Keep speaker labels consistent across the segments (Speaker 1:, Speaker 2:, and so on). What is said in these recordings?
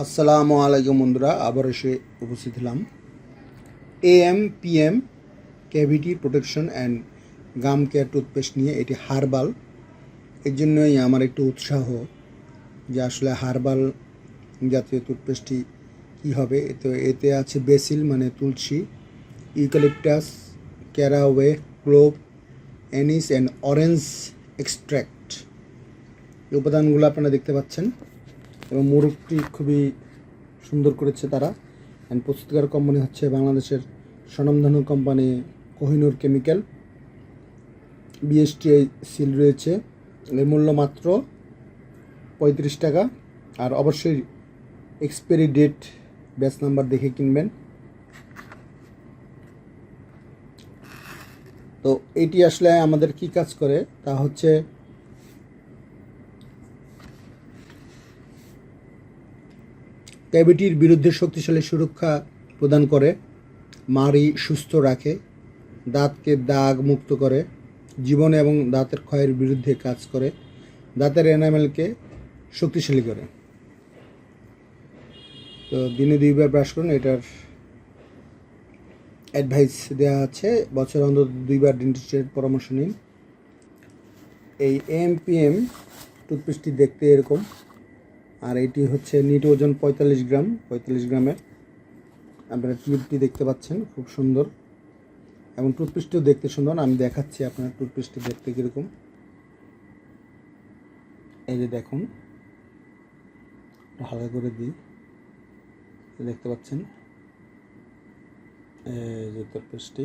Speaker 1: আসসালামু আলাইকুম বন্ধুরা, আবার এসে উপস্থিত হলাম। A M P M cavity protection and gum care toothpaste নিয়ে এটি হার্বাল। এর জন্যই আমার একটু উৎসাহ যে আসলে হার্বাল জাতীয় টুথপেস্টটি কী হবে। তো এতে আছে বেসিল মানে tulsi, eucalyptus, caraway, clove, anise and orange extract. এই উপাদানগুলো আপনারা দেখতে পাচ্ছেন। এবং মোরগটি খুবই সুন্দর করেছে তারা। অ্যান্ড প্রস্তুতকার কোম্পানি হচ্ছে বাংলাদেশের স্বনামধন্য company Kohinoor chemical BSTI seal রয়েছে। এর মূল্য মাত্র পঁয়ত্রিশ টাকা। আর অবশ্যই এক্সপায়ারি ডেট ব্যাচ নাম্বার দেখে কিনবেন। তো এটি আসলে আমাদের কি কাজ করে? তা হচ্ছে ক্যাভিটির বিরুদ্ধে শক্তিশালী সুরক্ষা প্রদান করে, মাড়ি সুস্থ রাখে, দাঁতকে দাগ মুক্ত করে, জীবন এবং দাঁতের ক্ষয়ের বিরুদ্ধে কাজ করে, দাঁতের এনামেলকে শক্তিশালী করে। তো দিনে দুইবার ব্রাশ করুন, এটার অ্যাডভাইস দেওয়া আছে। বছর অন্তত দুইবার ডেন্টিস্টের পরামর্শ নিন। এই এমপিএম টুথপেস্টটি দেখতে এরকম। আর এটি হচ্ছে নিট ওজন পঁয়তাল্লিশ গ্রাম, পঁয়তাল্লিশ গ্রামের। আপনারা টিউবটি দেখতে পাচ্ছেন, খুব সুন্দর। এবং টুথপেস্টটিও দেখতে সুন্দর, আমি দেখাচ্ছি আপনার টুথপেস্টটি দেখতে কীরকম। এই যে দেখুন হালকা করে দিই। দেখতে পাচ্ছেন, এই যে টুথপেস্টটি।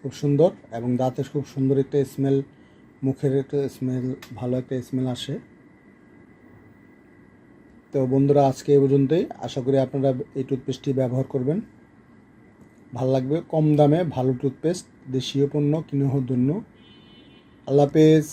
Speaker 1: খুব সুন্দর এবং দাঁতের খুব সুন্দর একটা স্মেল, মুখের একটা স্মেল, ভালো একটা স্মেল আসে। তো বন্ধুরা, আজকে এ পর্যন্তই। আশা করি আপনারা এই টুথপেস্টটি ব্যবহার করবেন। ভালো লাগবে, কম দামে ভালো টুথপেস্ট, দেশীয় পণ্য কিনে জন্য আল্লাহ হাফেজ।